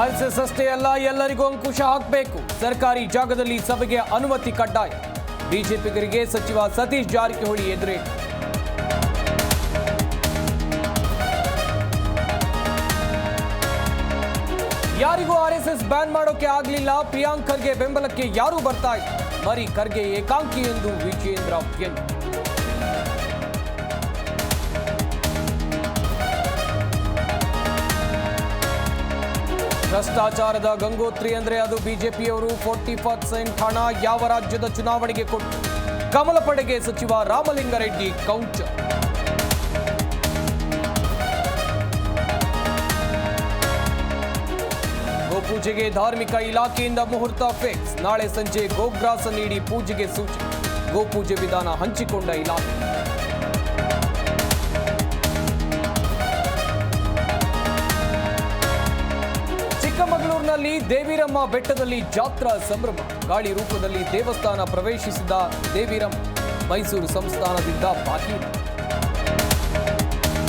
RSS ಅಷ್ಟೇ ಅಲ್ಲ ಎಲ್ಲರಿಗೂ ಅಂಕುಶ ಹಾಕಬೇಕು. ಸರ್ಕಾರಿ ಜಾಗದಲ್ಲಿ ಸಭೆಗೆ ಅನುಮತಿ ಕಡ್ಡಾಯ. ಬಿಜೆಪಿಗರಿಗೆ ಸಚಿವ ಸತೀಶ್ ಜಾರಕಿಹೊಳಿ ಎದುರೇಟು ಯಾರಿಗೂ ಆರ್ಎಸ್ಎಸ್ ಬ್ಯಾನ್ ಮಾಡೋಕೆ ಆಗಲಿಲ್ಲ. ಪ್ರಿಯಾಂಕ್ ಖರ್ಗೆ ಬೆಂಬಲಕ್ಕೆ ಯಾರೂ ಬರ್ತಾ ಇಲ್ಲ. ಮರಿ ಖರ್ಗೆ ಏಕಾಂಕಿ ಎಂದು ವಿಜೇಂದ್ರ ವ್ಯಂಗ್ಯ ಭ್ರಷ್ಟಾಚಾರದ ಗಂಗೋತ್ರಿ ಅಂದ್ರೆ ಅದು ಬಿಜೆಪಿಯವರು. ಫೋರ್ಟಿ ಪರ್ಸೆಂಟ್ ಹಣ ಯಾವ ರಾಜ್ಯದ ಚುನಾವಣೆಗೆ ಕೊಟ್ಟು ಕಮಲ ಪಡೆಗೆ ಸಚಿವ ರಾಮಲಿಂಗಾರೆಡ್ಡಿ ಕೌಂಚ. ಗೋಪೂಜೆಗೆ ಧಾರ್ಮಿಕ ಇಲಾಖೆಯಿಂದ ಮುಹೂರ್ತ ಫಿಕ್ಸ್. ನಾಳೆ ಸಂಜೆ ಗೋಗ್ರಾಸ ನೀಡಿ ಪೂಜೆಗೆ ಸೂಚನೆ. ಗೋಪೂಜೆ ವಿಧಾನ ಹಂಚಿಕೊಂಡ ಇಲಾಖೆ. ಚಿಕ್ಕಮಗಳೂರಿನಲ್ಲಿ ದೇವಿರಮ್ಮ ಬೆಟ್ಟದಲ್ಲಿ ಜಾತ್ರಾ ಸಂಭ್ರಮ. ಗಾಳಿ ರೂಪದಲ್ಲಿ ದೇವಸ್ಥಾನ ಪ್ರವೇಶಿಸಿದ ದೇವಿರಮ್ಮ. ಮೈಸೂರು ಸಂಸ್ಥಾನದಿಂದ ಬಾಕಿ.